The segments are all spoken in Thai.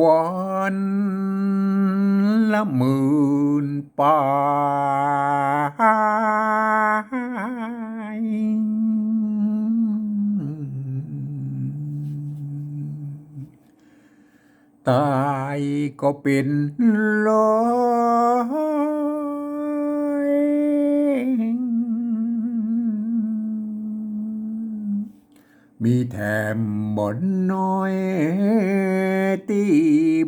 วันละหมื่นปายตายก็เป็นร้อ มีแถมบ่นน้อยที่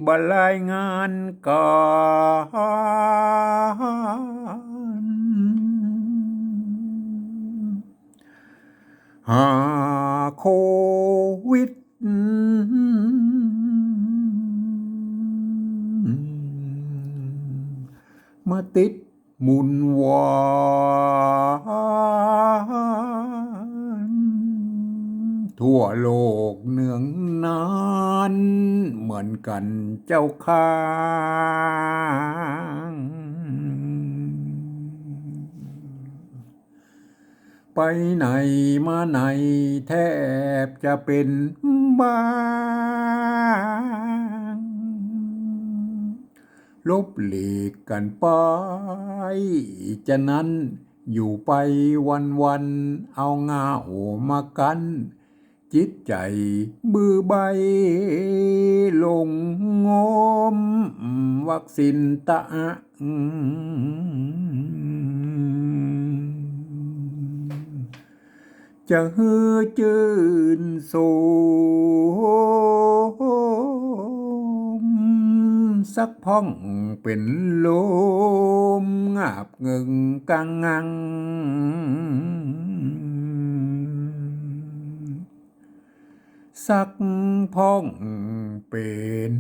บรายงานการหาโควิดมาติดมุนวา ทั่วโลกเนืองนานเหมือนกันเจ้าข้างไปไหนมาไหนแทบจะเป็นบ้างลบหลีกกันไป จะนั้นอยู่ไปวันวันเอางามากัน จิตใจบือใบลงงม วัคซีนตะจะฮือจืนสูมสักพ่องเป็นลมงาบเงึงกังงัง สักพ่องเป็น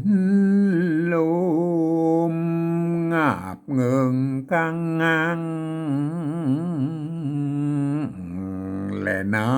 ลมงาบเงิงกังงัง และนา